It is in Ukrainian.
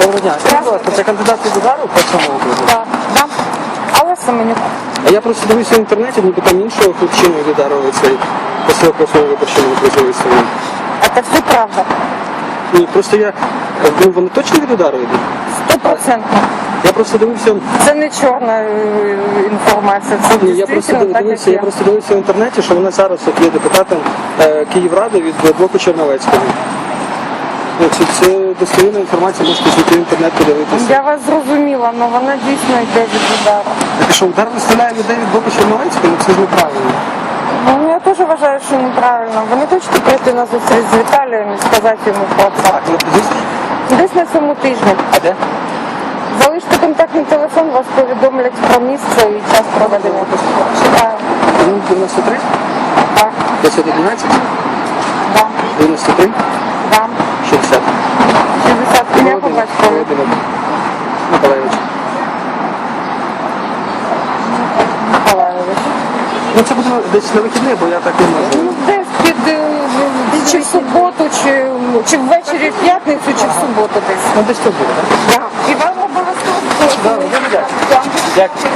Доброго дня. Скажіть, будь ласка, це кандидат від удару по цьому округу? Да. Да. Алла Семенюк. А я просто дивився в інтернеті, ніби там іншого хлопчину віддарили цей посилку свого виборчого призовий своїм. Это все правда. Ні, просто я, ну вони точно від удару йдуть? Стопроцентно. Я просто дивився, Це не чорна е, інформація, це ні, я просто дійсно так, дивився, як я є. просто дивився в інтернеті, що вона зараз от є депутатом е, Київради від блоку Черновецького. Ну, це, достовірна інформація, можете зайти в інтернет подивитися. Я вас зрозуміла, але вона дійсно йде від удару. Так що удар виставляє людей від блоку Черновецького, ну це ж неправильно. Ну, я теж вважаю, що неправильно. Вони хочуть прийти на зустріч з Віталієм і сказати йому про це. Так, ну зустріч? Десь на цьому тижні. А де? Залиште контактний телефон, вас повідомлять про місце і час проведення. Чекаю. Ну, 93, Так, 511, да, 93, да. 60. 60. Миколаївич. Миколайович. Ну це буде десь на вихідні, бо я так не можу. Ну, десь під е, чи в суботу, чи, чи ввечері в п'ятницю, чи в суботу десь. Ну десь тут буде, так? Да. І вам обов'язково. Да, дуже дякую. Дякую.